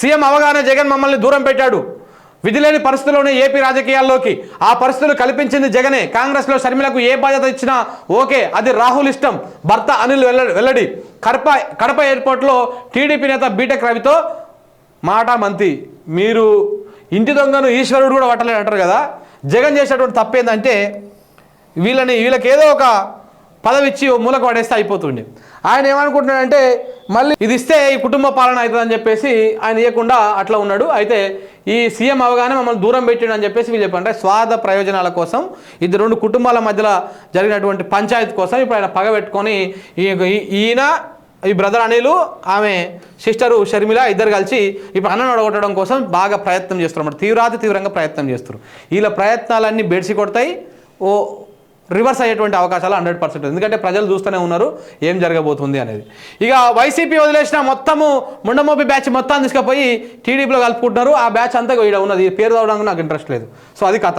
CM అవగాహన జగన్ మమ్మల్ని దూరం పెట్టాడు. విధిలేని పరిస్థితుల్లోనే ఏపీ రాజకీయాల్లోకి ఆ పరిస్థితులు కల్పించింది జగనే. కాంగ్రెస్లో షర్మిలకు ఏ బాధ్యత ఇచ్చినా ఓకే అది రాహుల్ ఇష్టం. భర్త అనిల్ వెల్లడి. కడప కడప ఎయిర్పోర్ట్లో టీడీపీ నేత బీటెక్ రవితో మాట మంతి. మీరు ఇంటి దొంగను ఈశ్వరుడు కూడా పట్టలేడు అంటారు కదా. జగన్ చేసేటువంటి తప్పేందంటే వీళ్ళని వీళ్ళకి ఏదో ఒక పదవి ఇచ్చి ఓ మూలకు పడేస్తే అయిపోతుండే. ఆయన ఏమనుకుంటున్నాడంటే మళ్ళీ ఇది ఇస్తే ఈ కుటుంబ పాలన అవుతుందని చెప్పేసి ఆయన ఇవ్వకుండా అట్లా ఉన్నాడు. అయితే ఈ సీఎం అవగానే మమ్మల్ని దూరం పెట్టాడు అని చెప్పేసి వీళ్ళు చెప్పారంటే. స్వార్థ ప్రయోజనాల కోసం ఇది రెండు కుటుంబాల మధ్యలో జరిగినటువంటి పంచాయతీ కోసం ఇప్పుడు ఆయన పగ పెట్టుకొని ఈ- ఈయన ఈ బ్రదర్ అనిలు ఆమె సిస్టరు షర్మిల ఇద్దరు కలిసి ఇప్పుడు అన్నను అడగొట్టడం కోసం బాగా ప్రయత్నం చేస్తున్నారు. అన్నమాట. తీవ్రాతి తీవ్రంగా ప్రయత్నం చేస్తారు వీళ్ళ ప్రయత్నాలన్నీ బెడిసి కొడతాయి. ఓ రివర్స్ అయ్యేటువంటి అవకాశాలు హండ్రెడ్ పర్సెంట్ ఎందుకంటే ప్రజలు చూస్తూనే ఉన్నారు ఏం జరగబోతుంది అనేది. ఇక వైసీపీ వదిలేసిన మొత్తము ముండమోపి బ్యాచ్ మొత్తాన్ని తీసుకుపోయి టీడీపీలో కలుపుకుంటున్నారు. ఆ బ్యాచ్ అంతా ఈడ ఉన్నది. పేరు రావడానికి నాకు ఇంట్రెస్ట్ లేదు. సో అది కథ.